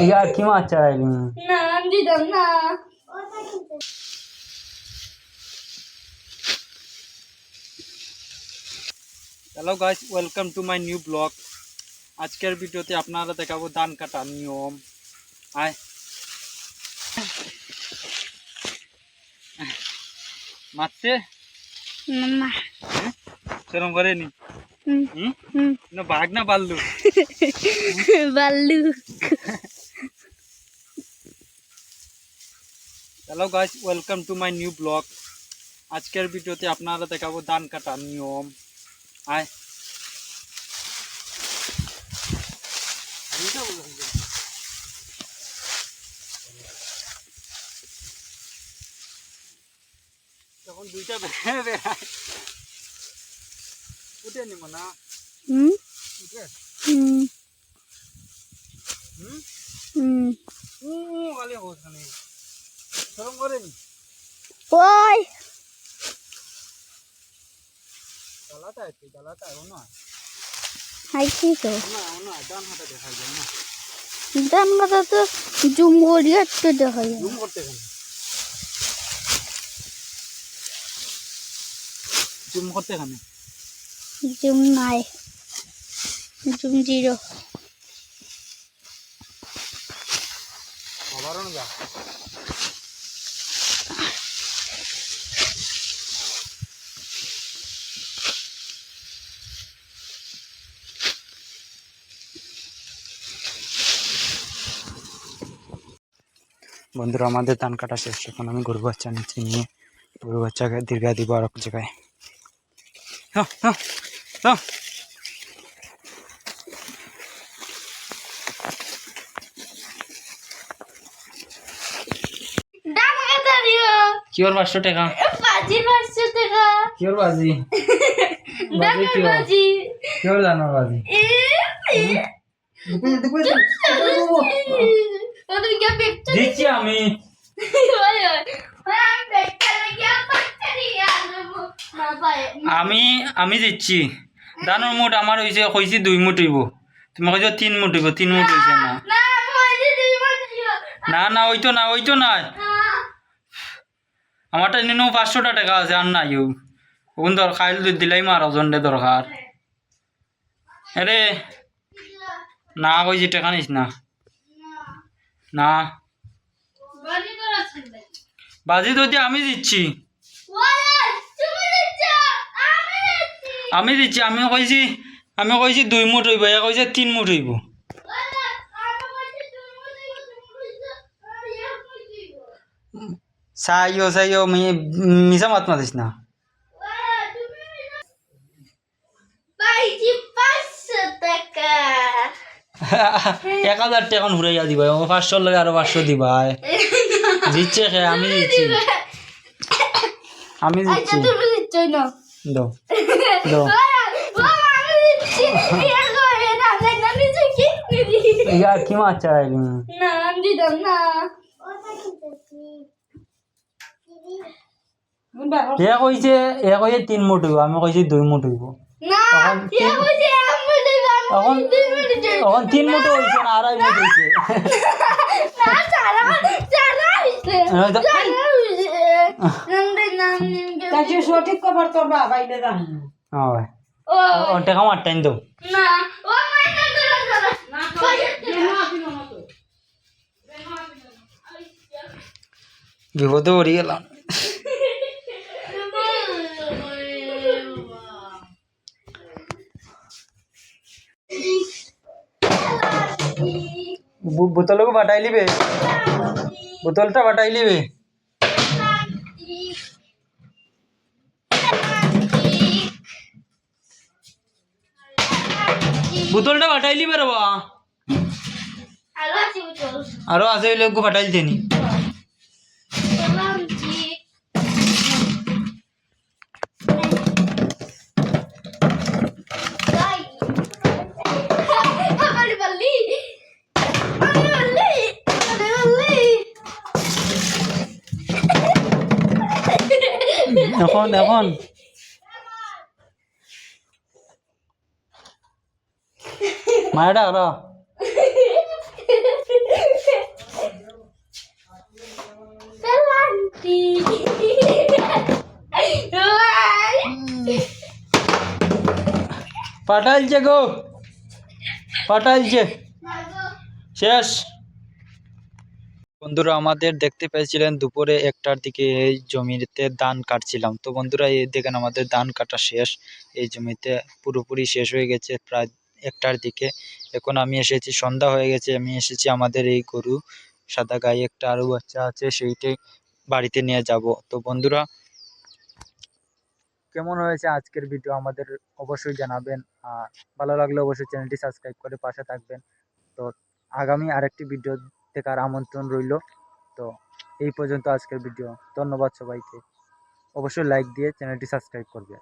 মাছ চাইলি না আমি দিতাম hello guys welcome to my new blog আজকের ভিডিওতে আপনারা দেখাবো ধান কাটার নিয়ম। আয়। মারছে? না। সেরকম করেনি হুম। না বাঘ না পারলু বাল্লু। Hello guys welcome to my new blog আজকের ভিডিওতে আপনারা দেখাবো ধান কাটার নিয়ম। আয়। তখন দুইটা বেড়ায় বেড়ায় উঠে নিব না। হুম? উঠে। হুম। হুম? হুম। ও গালি হোস খানে করেনি। ওই। আছে তো। ডান হাতে দেখা যায় না। দান কথা তো জুম করি একটু দেখা যায় জুম করতে কেন জুম করতে কেন জুম নাই। Zoom zero. যা। বন্ধুরা আমাদের ধান কাটা শেষ। এখন আমি গরু বাচ্চা নিচ্ছি নিয়ে। গরু বাচ্চাকে দীর্ঘা দিব আর এক জায়গায়। হ্যাঁ হ্যাঁ হ্যাঁ কিওর পাঁচশো টাকা? বাজি? পাঁচশো টাকা কিওর বাজি? বাজি বাজি কিওর জানোর বাজি তুমি কি পেটটা দিচ্ছি আমি। ওই ওই। আমি না আমি দিচ্ছি। দানোর মুঠ আমার হয়েছে কইছি দুই মুঠ হইব। তুমি কইছো তিন মুঠ হইব তিন মুঠ হয়েছে না। না বলি তুমি বলছো না না ওইতো না না। আমারটা নিনো পাঁচশোটা টাকা আছে আর নাই ও। ওখান দর খাইল দিলাই মার ওজনটা দরকার আরে না কইছি টাকা নিস না না। বাজি তো আমি দিচ্ছি। আমি দিচ্ছি। আমি কইছি আমি কইছি দুই মুঠ হইব এ কইছে তিন মুঠ হইব। চাইও চাইও মিছা মাত মাতিস না। এক হাজার টাকা ঘুরাইয়া দিবা ও পাঁচশো লাগে আরও পাঁচশো দিবা দিচ্ছে খে আমি দিচ্ছি। আমি দিচ্ছি। দো দো না আমি দিতাম না। এ কইছে এ কইছে তিন মুঠ হইব আমি কইছি দুই মুঠ হইব। না এ দিতাম মিনিট তিন মুঠ হইছে না আড়াই মুঠ হইছে হ্যাঁ, তো- সঠিক খবর তোর হয়। টাইম না বিপদে পড়ি গেলাম। বোতলকে বাটাই লিবে? বোতলটা বাটাই লিবে? বোতলটা বাটাই লিবে রে বা আরও আছে বোতল। আরও আছে লোক বাটাই দিতেনি Dekon, dekon. Maeda, ro. Patal je go Patal je Shesh বন্ধুরা, আমাদের দেখতে পেয়েছিলেন দুপুরে একটার দিকে এই জমিতে ধান কাটছিলাম। তো বন্ধুরা, এই দেখেন আমাদের ধান কাটা শেষ। এই জমিতে পুরোপুরি শেষ হয়ে গেছে প্রায় একটার দিকে। এখন আমি এসেছি, সন্ধ্যা হয়ে গেছে, আমি এসেছি আমাদের এই গরু, সাদা গায়ে একটা আরও বাচ্চা আছে সেইটাই বাড়িতে নিয়ে যাব। তো বন্ধুরা, কেমন হয়েছে আজকের ভিডিও আমাদের অবশ্যই জানাবেন। আর ভালো লাগলে অবশ্যই চ্যানেলটি সাবস্ক্রাইব করে পাশে থাকবেন। তো আগামী আরেকটি ভিডিও দেখার আমন্ত্রণ রইল। তো এই পর্যন্ত আজকের ভিডিও। ধন্যবাদ সবাইকে। অবশ্যই লাইক দিয়ে চ্যানেলটি সাবস্ক্রাইব করবে।